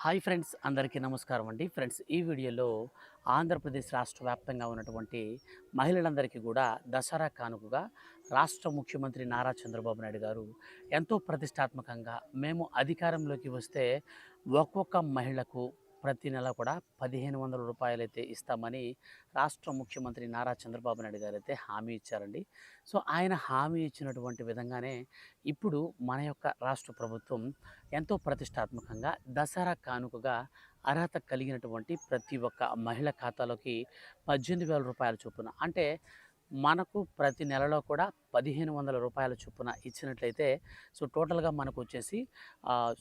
Hi friends అందరికీ నమస్కారం అండి. ఫ్రెండ్స్ ఈ వీడియోలో ఆంధ్రప్రదేశ్ రాష్ట్ర వ్యాప్తంగా ఉన్నటువంటి మహిళలందరికీ కూడా దసరా కానుకగా రాష్ట్ర ముఖ్యమంత్రి నారా చంద్రబాబు నాయుడు గారు ఎంతో ప్రతిష్టాత్మకంగా మేము అధికారంలోకి వస్తే ఒక్కొక్క మహిళకు ప్రతి నెల కూడా పదిహేను వందల రూపాయలు అయితే ఇస్తామని రాష్ట్ర ముఖ్యమంత్రి నారా చంద్రబాబు నాయుడు గారు అయితే హామీ ఇచ్చారండి. సో ఆయన హామీ ఇచ్చినటువంటి విధంగానే ఇప్పుడు మన యొక్క రాష్ట్ర ప్రభుత్వం ఎంతో ప్రతిష్టాత్మకంగా దసరా కానుకగా అర్హత కలిగినటువంటి ప్రతి ఒక్క మహిళ ఖాతాలోకి పద్దెనిమిది వేల రూపాయల చొప్పున అంటే మనకు ప్రతి నెలలో కూడా పదిహేను వందల రూపాయల చొప్పున ఇచ్చినట్లయితే సో టోటల్గా మనకు వచ్చేసి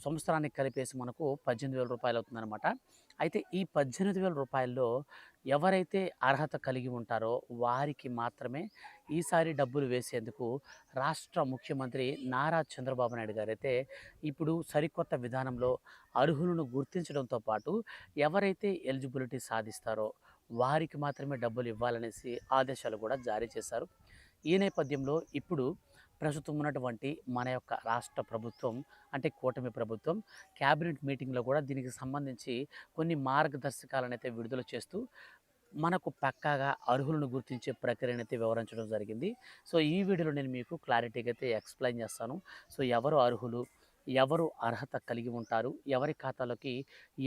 సంవత్సరానికి కలిపేసి మనకు పద్దెనిమిది వేల రూపాయలు అవుతుందన్నమాట. అయితే ఈ పద్దెనిమిది వేల రూపాయల్లో ఎవరైతే అర్హత కలిగి ఉంటారో వారికి మాత్రమే ఈసారి డబ్బులు వేసేందుకు రాష్ట్ర ముఖ్యమంత్రి నారా చంద్రబాబు నాయుడు గారైతే ఇప్పుడు సరికొత్త విధానంలో అర్హులను గుర్తించడంతో పాటు ఎవరైతే ఎలిజిబిలిటీ సాధిస్తారో వారికి మాత్రమే డబ్బులు ఇవ్వాలనేసి ఆదేశాలు కూడా జారీ చేశారు. ఈ నేపథ్యంలో ఇప్పుడు ప్రస్తుతం ఉన్నటువంటి మన యొక్క రాష్ట్ర ప్రభుత్వం అంటే కూటమి ప్రభుత్వం క్యాబినెట్ మీటింగ్లో కూడా దీనికి సంబంధించి కొన్ని మార్గదర్శకాలను అయితే విడుదల చేస్తూ మనకు పక్కాగా అర్హులను గుర్తించే ప్రక్రియను అయితే వివరించడం జరిగింది. సో ఈ వీడియోలో నేను మీకు క్లారిటీగా అయితే ఎక్స్ప్లెయిన్ చేస్తాను. సో ఎవరు అర్హులు ఎవరు అర్హత కలిగి ఉంటారు ఎవరి ఖాతాలోకి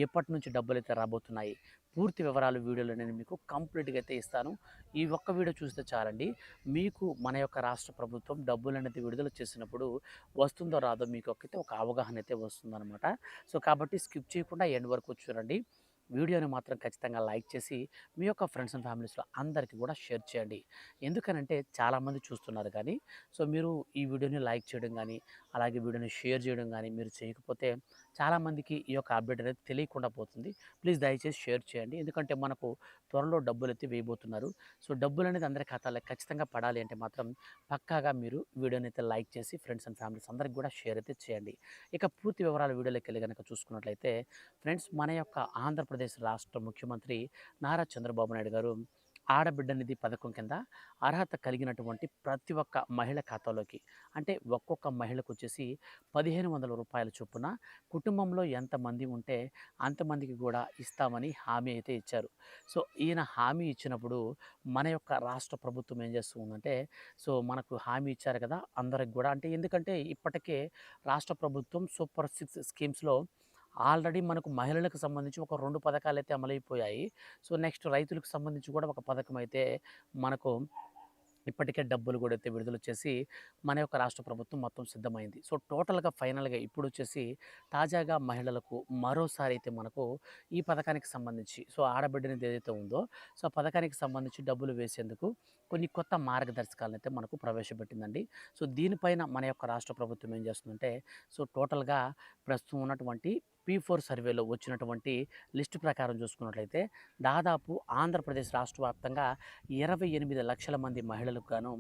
ఎప్పటి నుంచి డబ్బులు అయితే రాబోతున్నాయి పూర్తి వివరాలు వీడియోలో నేను మీకు కంప్లీట్గా అయితే ఇస్తాను. ఈ ఒక్క వీడియో చూస్తే చాలండి. మీకు మన యొక్క రాష్ట్ర ప్రభుత్వం డబ్బులు అనేది విడుదల చేసినప్పుడు వస్తుందో రాదో మీకు ఒకైతే ఒక అవగాహన అయితే వస్తుందన్నమాట. సో కాబట్టి స్కిప్ చేయకుండా ఎండ్ వరకు చూడండి. వీడియోని మాత్రం ఖచ్చితంగా లైక్ చేసి మీ యొక్క ఫ్రెండ్స్ అండ్ ఫ్యామిలీస్లో అందరికీ కూడా షేర్ చేయండి. ఎందుకనంటే చాలామంది చూస్తున్నారు కానీ సో మీరు ఈ వీడియోని లైక్ చేయడం కానీ అలాగే వీడియోని షేర్ చేయడం కానీ మీరు చేయకపోతే చాలామందికి ఈ యొక్క అప్డేట్ అనేది తెలియకుండా పోతుంది. ప్లీజ్ దయచేసి షేర్ చేయండి. ఎందుకంటే మనకు త్వరలో డబ్బులు అయితే వేయబోతున్నారు. సో డబ్బులు అనేది అందరి ఖాతాలో ఖచ్చితంగా పడాలి అంటే మాత్రం పక్కాగా మీరు వీడియోని అయితే లైక్ చేసి ఫ్రెండ్స్ అండ్ ఫ్యామిలీస్ అందరికి కూడా షేర్ అయితే చేయండి. ఇక పూర్తి వివరాలు వీడియోలోకి వెళ్ళి కనుక చూసుకున్నట్లయితే ఫ్రెండ్స్ మన యొక్క ఆంధ్రప్రదేశ్ రాష్ట్ర ముఖ్యమంత్రి నారా చంద్రబాబు నాయుడు గారు ఆడబిడ్డ నిధి పథకం కింద అర్హత కలిగినటువంటి ప్రతి ఒక్క మహిళ ఖాతాలోకి. అంటే ఒక్కొక్క మహిళకు వచ్చేసి పదిహేను వందల రూపాయల చొప్పున కుటుంబంలో ఎంతమంది ఉంటే అంతమందికి కూడా ఇస్తామని హామీ అయితే ఇచ్చారు. సో ఈయన హామీ ఇచ్చినప్పుడు మన యొక్క రాష్ట్ర ప్రభుత్వం ఏం చేస్తుందంటే సో మనకు హామీ ఇచ్చారు కదా అందరికి కూడా. అంటే ఎందుకంటే ఇప్పటికే రాష్ట్ర ప్రభుత్వం సూపర్ సిక్స్ స్కీమ్స్లో ఆల్రెడీ మనకు మహిళలకు సంబంధించి ఒక రెండు పథకాలు అయితే అమలైపోయాయి. సో నెక్స్ట్ రైతులకు సంబంధించి కూడా ఒక పథకం అయితే మనకు ఇప్పటికే డబ్బులు కూడా అయితే విడుదల చేసి మన యొక్క రాష్ట్ర ప్రభుత్వం మొత్తం సిద్ధమైంది. సో టోటల్గా ఫైనల్గా ఇప్పుడు వచ్చేసి తాజాగా మహిళలకు మరోసారి అయితే మనకు ఈ పథకానికి సంబంధించి సో ఆడబిడ్డనేది ఏదైతే ఉందో సో ఆ పథకానికి సంబంధించి డబ్బులు వేసేందుకు కొన్ని కొత్త మార్గదర్శకాలను అయితే మనకు ప్రవేశపెట్టిందండి. సో దీనిపైన మన యొక్క రాష్ట్ర ప్రభుత్వం ఏం చేస్తుందంటే సో టోటల్గా ప్రస్తుతం ఉన్నటువంటి పీ ఫోర్ సర్వేలో వచ్చినటువంటి లిస్టు ప్రకారం చూసుకున్నట్లయితే దాదాపు ఆంధ్రప్రదేశ్ రాష్ట్ర వ్యాప్తంగా ఇరవై ఎనిమిది లక్షల మంది మహిళలకు గాను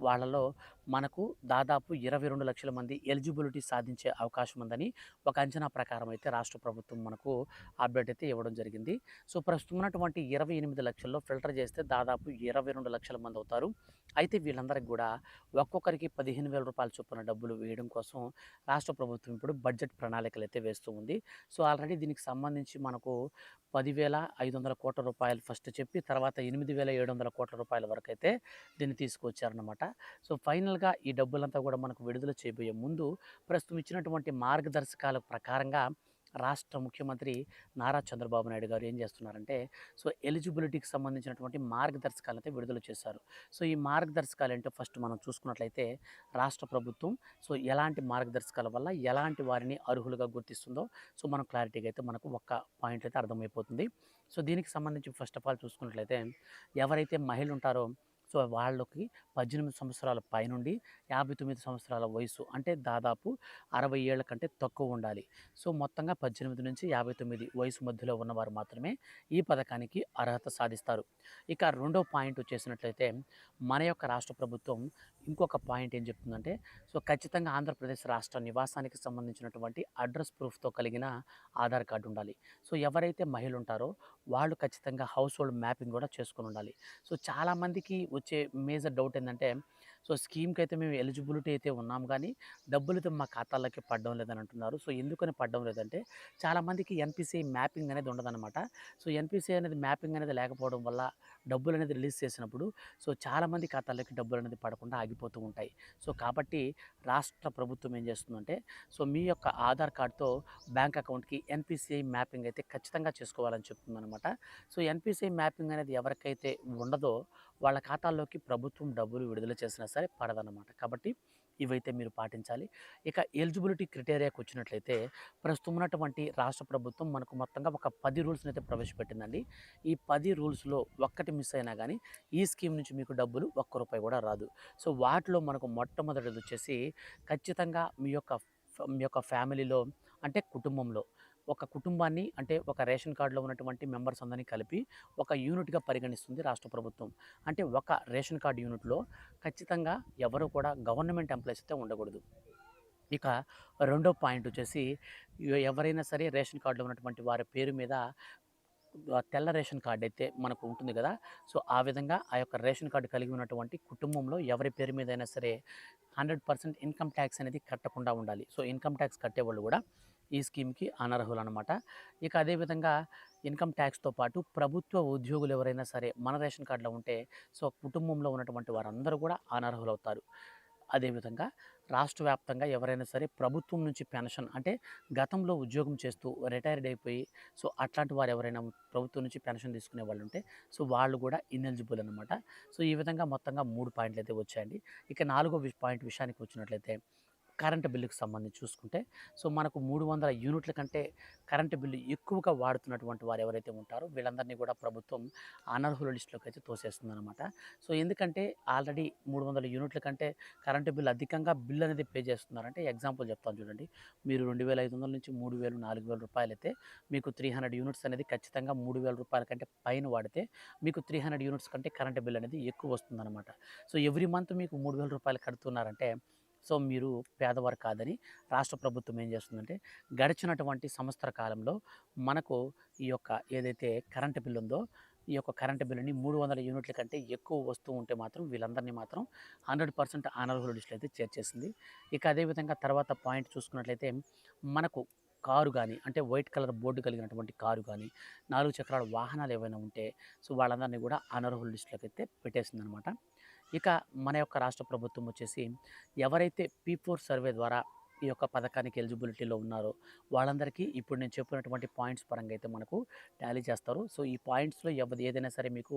వాళ్ళలో మనకు దాదాపు ఇరవై రెండు లక్షల మంది ఎలిజిబిలిటీ సాధించే అవకాశం ఉందని ఒక అంచనా ప్రకారం అయితే రాష్ట్ర ప్రభుత్వం మనకు అప్డేట్ అయితే ఇవ్వడం జరిగింది. సో ప్రస్తుతం ఉన్నటువంటి ఇరవై ఎనిమిది లక్షల్లో ఫిల్టర్ చేస్తే దాదాపు ఇరవై రెండు లక్షల మంది అవుతారు. అయితే వీళ్ళందరికీ కూడా ఒక్కొక్కరికి పదిహేను వేల రూపాయల చొప్పున డబ్బులు వేయడం కోసం రాష్ట్ర ప్రభుత్వం ఇప్పుడు బడ్జెట్ ప్రణాళికలు అయితే వేస్తూ ఉంది. సో ఆల్రెడీ దీనికి సంబంధించి మనకు పదివేల ఐదు వందల కోట్ల రూపాయలు ఫస్ట్ చెప్పి తర్వాత ఎనిమిది వేల ఏడు వందల కోట్ల రూపాయల వరకు అయితే దీన్ని తీసుకొచ్చారనమాట సో ఫైనల్ ఫైనల్గా ఈ డబ్బులంతా కూడా మనకు విడుదల చేయబోయే ముందు ప్రస్తుతం ఇచ్చినటువంటి మార్గదర్శకాల ప్రకారంగా రాష్ట్ర ముఖ్యమంత్రి నారా చంద్రబాబు నాయుడు గారు ఏం చేస్తున్నారంటే సో ఎలిజిబిలిటీకి సంబంధించినటువంటి మార్గదర్శకాలు అయితే విడుదల చేశారు. సో ఈ మార్గదర్శకాలు ఏంటో ఫస్ట్ మనం చూసుకున్నట్లయితే రాష్ట్ర ప్రభుత్వం సో ఎలాంటి మార్గదర్శకాల వల్ల ఎలాంటి వారిని అర్హులుగా గుర్తిస్తుందో సో మనం క్లారిటీగా అయితే మనకు ఒక్క పాయింట్ అయితే అర్థమైపోతుంది. సో దీనికి సంబంధించి ఫస్ట్ ఆఫ్ ఆల్ చూసుకున్నట్లయితే ఎవరైతే మహిళలు ఉంటారో సో వాళ్ళకి పద్దెనిమిది సంవత్సరాల పైనుండి యాభై తొమ్మిది సంవత్సరాల వయసు అంటే దాదాపు అరవై ఏళ్ళ కంటే తక్కువ ఉండాలి. సో మొత్తంగా పద్దెనిమిది నుంచి యాభై తొమ్మిది వయసు మధ్యలో ఉన్నవారు మాత్రమే ఈ పథకానికి అర్హత సాధిస్తారు. ఇక రెండో పాయింట్ వచ్చేసినట్లయితే మన యొక్క రాష్ట్ర ప్రభుత్వం ఇంకొక పాయింట్ ఏం చెప్తుందంటే సో ఖచ్చితంగా ఆంధ్రప్రదేశ్ రాష్ట్ర నివాసానికి సంబంధించినటువంటి అడ్రస్ ప్రూఫ్తో కలిగిన ఆధార్ కార్డు ఉండాలి. సో ఎవరైతే మహిళలు ఉంటారో వాళ్ళు ఖచ్చితంగా హౌస్ హోల్డ్ మ్యాపింగ్ కూడా చేసుకొని ఉండాలి సో చాలామందికి వచ్చే మేజర్ డౌట్ ఏంటంటే సో స్కీమ్కి అయితే మేము ఎలిజిబిలిటీ అయితే ఉన్నాం. కానీ డబ్బులు అయితే మా ఖాతాల్లోకి పడడం లేదని అంటున్నారు సో ఎందుకని పడడం లేదంటే చాలామందికి ఎన్పిసిఐ మ్యాపింగ్ అనేది ఉండదన్నమాట. సో ఎన్పిసిఐ అనేది మ్యాపింగ్ అనేది లేకపోవడం వల్ల డబ్బులు అనేది రిలీజ్ చేసినప్పుడు సో చాలామంది ఖాతాల్లోకి డబ్బులు అనేది పడకుండా ఆగిపోతూ ఉంటాయి. సో కాబట్టి రాష్ట్ర ప్రభుత్వం ఏం చేస్తుందంటే సో మీ యొక్క ఆధార్ కార్డ్తో బ్యాంక్ అకౌంట్కి ఎన్పిసిఐ మ్యాపింగ్ అయితే ఖచ్చితంగా చేసుకోవాలని చెప్తుందన్నమాట. సో ఎన్పిసిఐ మ్యాపింగ్ అనేది ఎవరికైతే ఉండదో వాళ్ళ ఖాతాల్లోకి ప్రభుత్వం డబ్బులు విడుదల చేసినా సరే పడదన్నమాట. కాబట్టి ఇవైతే మీరు పాటించాలి. ఇక ఎలిజిబిలిటీ క్రిటేరియాకి వచ్చినట్లయితే ప్రస్తుతం ఉన్నటువంటి రాష్ట్ర ప్రభుత్వం మనకు మొత్తంగా ఒక పది రూల్స్ని అయితే ప్రవేశపెట్టిందండి. ఈ పది రూల్స్లో ఒక్కటి మిస్ అయినా కానీ ఈ స్కీమ్ నుంచి మీకు డబ్బులు ఒక్క రూపాయి కూడా రాదు. సో వాటిలో మనకు మొట్టమొదటిది వచ్చేసి ఖచ్చితంగా మీ యొక్క మీ యొక్క ఫ్యామిలీలో అంటే కుటుంబంలో ఒక కుటుంబాన్ని అంటే ఒక రేషన్ కార్డులో ఉన్నటువంటి మెంబర్స్ అందరినీ కలిపి ఒక యూనిట్గా పరిగణిస్తుంది రాష్ట్ర ప్రభుత్వం. అంటే ఒక రేషన్ కార్డు యూనిట్లో ఖచ్చితంగా ఎవరు కూడా గవర్నమెంట్ ఎంప్లాయీస్ అయితే ఉండకూడదు. ఇక రెండో పాయింట్ వచ్చేసి ఎవరైనా సరే రేషన్ కార్డులో ఉన్నటువంటి వారి పేరు మీద తెల్ల రేషన్ కార్డు అయితే మనకు ఉంటుంది కదా సో ఆ విధంగా ఆ యొక్క రేషన్ కార్డు కలిగి ఉన్నటువంటి కుటుంబంలో ఎవరి పేరు మీద అయినా సరే హండ్రెడ్ పర్సెంట్ ఇన్కమ్ ట్యాక్స్ అనేది కట్టకుండా ఉండాలి. సో ఇన్కమ్ ట్యాక్స్ కట్టేవాళ్ళు కూడా ఈ స్కీమ్కి అనర్హులు అనమాట ఇక అదేవిధంగా ఇన్కమ్ ట్యాక్స్తో పాటు ప్రభుత్వ ఉద్యోగులు ఎవరైనా సరే మన రేషన్ కార్డులో ఉంటే సో కుటుంబంలో ఉన్నటువంటి వారందరూ కూడా అనర్హులు అవుతారు అదేవిధంగా రాష్ట్ర వ్యాప్తంగా ఎవరైనా సరే ప్రభుత్వం నుంచి పెన్షన్ అంటే గతంలో ఉద్యోగం చేస్తూ రిటైర్డ్ అయిపోయి సో అట్లాంటి వారు ఎవరైనా ప్రభుత్వం నుంచి పెన్షన్ తీసుకునే వాళ్ళు ఉంటే సో వాళ్ళు కూడా ఇన్ఎలిజిబుల్ అనమాట. సో ఈ విధంగా మొత్తంగా మూడు పాయింట్లు అయితే వచ్చాయండి. ఇక నాలుగో వి- పాయింట్ విషయానికి వచ్చినట్లయితే కరెంటు బిల్లుకు సంబంధించి చూసుకుంటే సో మనకు మూడు వందల యూనిట్ల కంటే కరెంటు బిల్లు ఎక్కువగా వాడుతున్నటువంటి వారు ఎవరైతే ఉంటారో వీళ్ళందరినీ కూడా ప్రభుత్వం అనర్హుల లిస్టులోకి అయితే తోసేస్తుంది అనమాట సో ఎందుకంటే ఆల్రెడీ మూడు వందల యూనిట్ల కంటే కరెంటు బిల్లు అధికంగా బిల్ అనేది పే చేస్తున్నారంటే ఎగ్జాంపుల్ చెప్తాను చూడండి. మీరు రెండు వేల ఐదు వందల నుంచి మూడు వేలు నాలుగు వేల రూపాయలు అయితే మీకు త్రీ హండ్రెడ్ యూనిట్స్ అనేది ఖచ్చితంగా మూడు వేల రూపాయల కంటే పైన వాడితే మీకు త్రీ హండ్రెడ్ యూనిట్స్ కంటే కరెంటు బిల్ అనేది ఎక్కువ వస్తుందన్నమాట. సో ఎవ్రీ మంత్ మీకు మూడు వేల రూపాయలు కడుతున్నారంటే సో మీరు పేదవారు కాదని రాష్ట్ర ప్రభుత్వం ఏం చేస్తుందంటే గడిచినటువంటి సంవత్సర కాలంలో మనకు ఈ యొక్క ఏదైతే కరెంటు బిల్ ఉందో ఈ యొక్క కరెంటు బిల్లుని మూడు వందల యూనిట్ల కంటే ఎక్కువ వస్తూ ఉంటే మాత్రం వీళ్ళందరినీ మాత్రం హండ్రెడ్ పర్సెంట్ అనర్హుల లిస్టులో అయితే చేర్చేసింది. ఇక అదేవిధంగా తర్వాత పాయింట్ చూసుకున్నట్లయితే మనకు కారు కానీ అంటే వైట్ కలర్ బోర్డు కలిగినటువంటి కారు కానీ నాలుగు చక్రాల వాహనాలు ఏవైనా ఉంటే సో వాళ్ళందరినీ కూడా అనర్హుల లిస్టులోకి అయితే పెట్టేసింది అనమాట ఇక మన యొక్క రాష్ట్ర ప్రభుత్వం వచ్చేసి ఎవరైతే పీ ఫోర్ సర్వే ద్వారా ఈ యొక్క పథకానికి ఎలిజిబిలిటీలో ఉన్నారో వాళ్ళందరికీ ఇప్పుడు నేను చెప్పినటువంటి పాయింట్స్ పరంగా అయితే మనకు టాలీ చేస్తారు. సో ఈ పాయింట్స్లో ఎవరి ఏదైనా సరే మీకు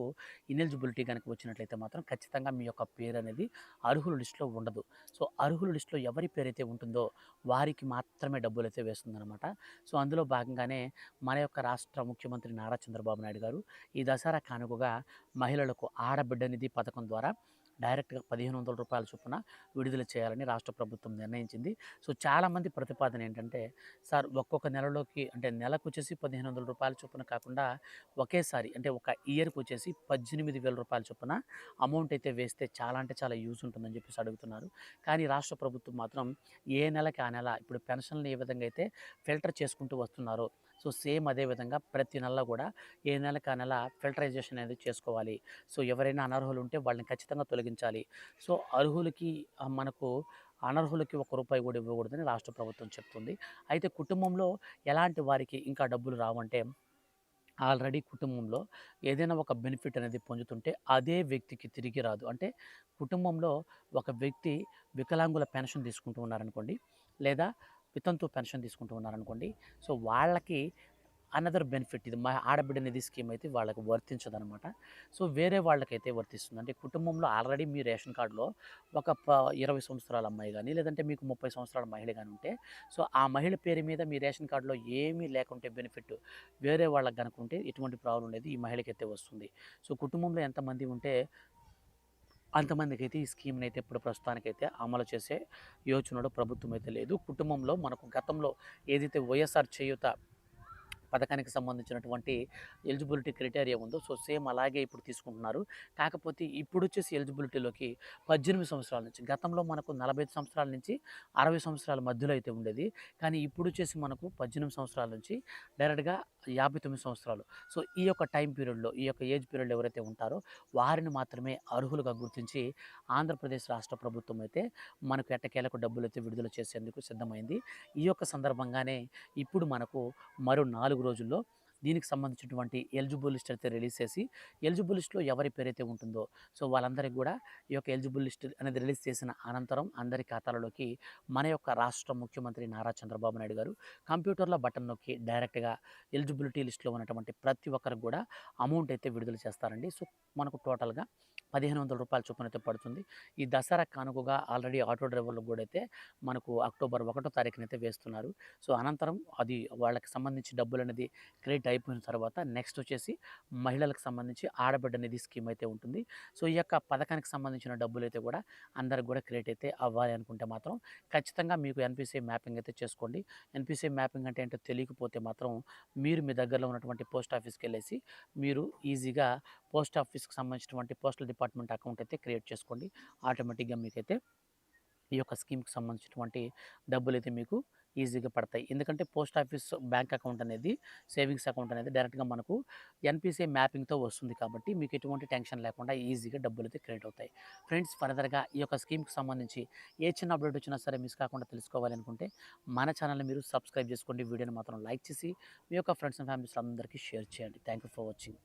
ఇనెలిజిబిలిటీ కనుక వచ్చినట్లయితే మాత్రం ఖచ్చితంగా మీ యొక్క పేరు అనేది అర్హుల లిస్టులో ఉండదు. సో అర్హుల లిస్టులో ఎవరి పేరు అయితే ఉంటుందో వారికి మాత్రమే డబ్బులు అయితే వేస్తుందన్నమాట. సో అందులో భాగంగానే మన యొక్క రాష్ట్ర ముఖ్యమంత్రి నారా చంద్రబాబు నాయుడు గారు ఈ దసరా కానుకగా మహిళలకు ఆడబిడ్డ నిధి పథకం ద్వారా డైరెక్ట్గా పదిహేను వందల రూపాయల చొప్పున విడుదల చేయాలని రాష్ట్ర ప్రభుత్వం నిర్ణయించింది. సో చాలామంది ప్రతిపాదన ఏంటంటే సార్ ఒక్కొక్క నెలలోకి అంటే నెలకు వచ్చేసి పదిహేను వందల రూపాయల చొప్పున కాకుండా ఒకేసారి అంటే ఒక ఇయర్కి వచ్చేసి పద్దెనిమిది వేల రూపాయల చొప్పున అమౌంట్ అయితే వేస్తే చాలా అంటే చాలా యూజ్ ఉంటుందని చెప్పేసి అడుగుతున్నారు. కానీ రాష్ట్ర ప్రభుత్వం మాత్రం ఏ నెలకి ఆ నెల ఇప్పుడు పెన్షన్లు ఏ విధంగా అయితే ఫిల్టర్ చేసుకుంటూ వస్తున్నారో సో సేమ్ అదే విధంగా ప్రతి నెల కూడా ఏ నెలకి ఆ నెల ఫిల్టరైజేషన్ అనేది చేసుకోవాలి. సో ఎవరైనా అనర్హులు ఉంటే వాళ్ళని ఖచ్చితంగా తొలగించాలి. సో అర్హులకి మనకు అనర్హులకి ఒక రూపాయి కూడా ఇవ్వకూడదని రాష్ట్ర ప్రభుత్వం చెప్తుంది. అయితే కుటుంబంలో ఎలాంటి వారికి ఇంకా డబ్బులు రావంటే ఆల్రెడీ కుటుంబంలో ఏదైనా ఒక బెనిఫిట్ అనేది పొందుతుంటే అదే వ్యక్తికి తిరిగి రాదు. అంటే కుటుంబంలో ఒక వ్యక్తి వికలాంగుల పెన్షన్ తీసుకుంటూ ఉన్నారనుకోండి లేదా పితంతో పెన్షన్ తీసుకుంటూ ఉన్నారనుకోండి. సో వాళ్ళకి అనదర్ బెనిఫిట్ ఇది మా ఆడబిడ్డ నిధి స్కీమ్ అయితే వాళ్ళకి వర్తించదనమాట. సో వేరే వాళ్ళకైతే వర్తిస్తుంది. అంటే కుటుంబంలో ఆల్రెడీ మీ రేషన్ కార్డులో ఒక ప ఇరవై సంవత్సరాల అమ్మాయి కానీ లేదంటే మీకు ముప్పై సంవత్సరాల మహిళ కానీ ఉంటే సో ఆ మహిళ పేరు మీద మీ రేషన్ కార్డులో ఏమీ లేకుంటే బెనిఫిట్ వేరే వాళ్ళకి కనుక ఉంటే ఎటువంటి ప్రాబ్లం లేదు. ఈ మహిళకైతే వస్తుంది. సో కుటుంబంలో ఎంతమంది ఉంటే అంతమందికి అయితే ఈ స్కీమ్ని అయితే ఇప్పుడు ప్రస్తుతానికైతే అమలు చేసే యోచనలో ప్రభుత్వం అయితే లేదు. కుటుంబంలో మనకు గతంలో ఏదైతే వైఎస్ఆర్ చేయూత పథకానికి సంబంధించినటువంటి ఎలిజిబిలిటీ క్రైటీరియా ఉందో సో సేమ్ అలాగే ఇప్పుడు తీసుకుంటున్నారు. కాకపోతే ఇప్పుడు వచ్చేసి ఎలిజిబిలిటీలోకి పద్దెనిమిది సంవత్సరాల నుంచి గతంలో మనకు నలభై సంవత్సరాల నుంచి అరవై సంవత్సరాల మధ్యలో అయితే ఉండేది. కానీ ఇప్పుడు వచ్చేసి మనకు పద్దెనిమిది సంవత్సరాల నుంచి డైరెక్ట్గా యాభై తొమ్మిది సంవత్సరాలు. సో ఈ యొక్క టైం పీరియడ్లో ఈ యొక్క ఏజ్ పీరియడ్లో ఎవరైతే ఉంటారో వారిని మాత్రమే అర్హులుగా గుర్తించి ఆంధ్రప్రదేశ్ రాష్ట్ర ప్రభుత్వం అయితే మనకు ఎట్టకేలకు డబ్బులు అయితే విడుదల చేసేందుకు సిద్ధమైంది. ఈ యొక్క సందర్భంగానే ఇప్పుడు మనకు మరో నాలుగు రోజుల్లో దీనికి సంబంధించినటువంటి ఎలిజిబుల్ లిస్ట్ అయితే రిలీజ్ చేసి ఎలిజిబుల్ లిస్ట్లో ఎవరి పేరైతే ఉంటుందో సో వాళ్ళందరికీ కూడా ఈ యొక్క ఎలిజిబుల్ లిస్ట్ అనేది రిలీజ్ చేసిన అనంతరం అందరి ఖాతాలలోకి మన యొక్క రాష్ట్ర ముఖ్యమంత్రి నారా చంద్రబాబు నాయుడు గారు కంప్యూటర్లో బటన్ నొక్కి డైరెక్ట్గా ఎలిజిబిలిటీ లిస్ట్లో ఉన్నటువంటి ప్రతి ఒక్కరికి కూడా అమౌంట్ అయితే విడుదల చేస్తారండి. సో మనకు టోటల్గా పదిహేను వందల రూపాయల చొప్పున అయితే పడుతుంది. ఈ దసరా కానుకగా ఆల్రెడీ ఆటో డ్రైవర్లకు కూడా అయితే మనకు అక్టోబర్ ఒకటో తారీఖున అయితే వేస్తున్నారు. సో అనంతరం అది వాళ్ళకి సంబంధించి డబ్బులు అనేది క్రెడిట్ అయిపోయిన తర్వాత నెక్స్ట్ వచ్చేసి మహిళలకు సంబంధించి ఆడబిడ్డ నిధి స్కీమ్ అయితే ఉంటుంది. సో ఈ యొక్క పథకానికి సంబంధించిన డబ్బులు అయితే కూడా అందరికి కూడా క్రియేట్ అయితే అవ్వాలి అనుకుంటే మాత్రం ఖచ్చితంగా మీకు ఎన్పిసిఐ మ్యాపింగ్ అయితే చేసుకోండి. ఎన్పిసిఐ మ్యాపింగ్ అంటే ఏంటో తెలియకపోతే మాత్రం మీరు మీ దగ్గరలో ఉన్నటువంటి పోస్ట్ ఆఫీస్కి వెళ్ళేసి మీరు ఈజీగా పోస్ట్ ఆఫీస్కి సంబంధించినటువంటి పోస్టల్ డిపార్ట్మెంట్ అకౌంట్ అయితే క్రియేట్ చేసుకోండి. ఆటోమేటిక్గా మీకైతే ఈ యొక్క స్కీమ్కి సంబంధించినటువంటి డబ్బులు అయితే మీకు ఈజీగా పడతాయి. ఎందుకంటే పోస్ట్ ఆఫీస్ బ్యాంక్ అకౌంట్ అనేది సేవింగ్స్ అకౌంట్ అనేది డైరెక్ట్గా మనకు ఎన్పిసిఐ మ్యాపింగ్తో వస్తుంది కాబట్టి మీకు ఎటువంటి టెన్షన్ లేకుండా ఈజీగా డబ్బులు అయితే క్రియేట్ అవుతాయి. ఫ్రెండ్స్ ఫర్దర్గా ఈ యొక్క స్కీమ్కి సంబంధించి ఏ చిన్న అప్డేట్ వచ్చినా సరే మిస్ కాకుండా తెలుసుకోవాలి అనుకుంటే మన ఛానల్ని మీరు సబ్స్క్రైబ్ చేసుకోండి. వీడియోని మాత్రం లైక్ చేసి మీ యొక్క ఫ్రెండ్స్ అండ్ ఫ్యామిలీస్ అందరికీ షేర్ చేయండి. Thank you for watching.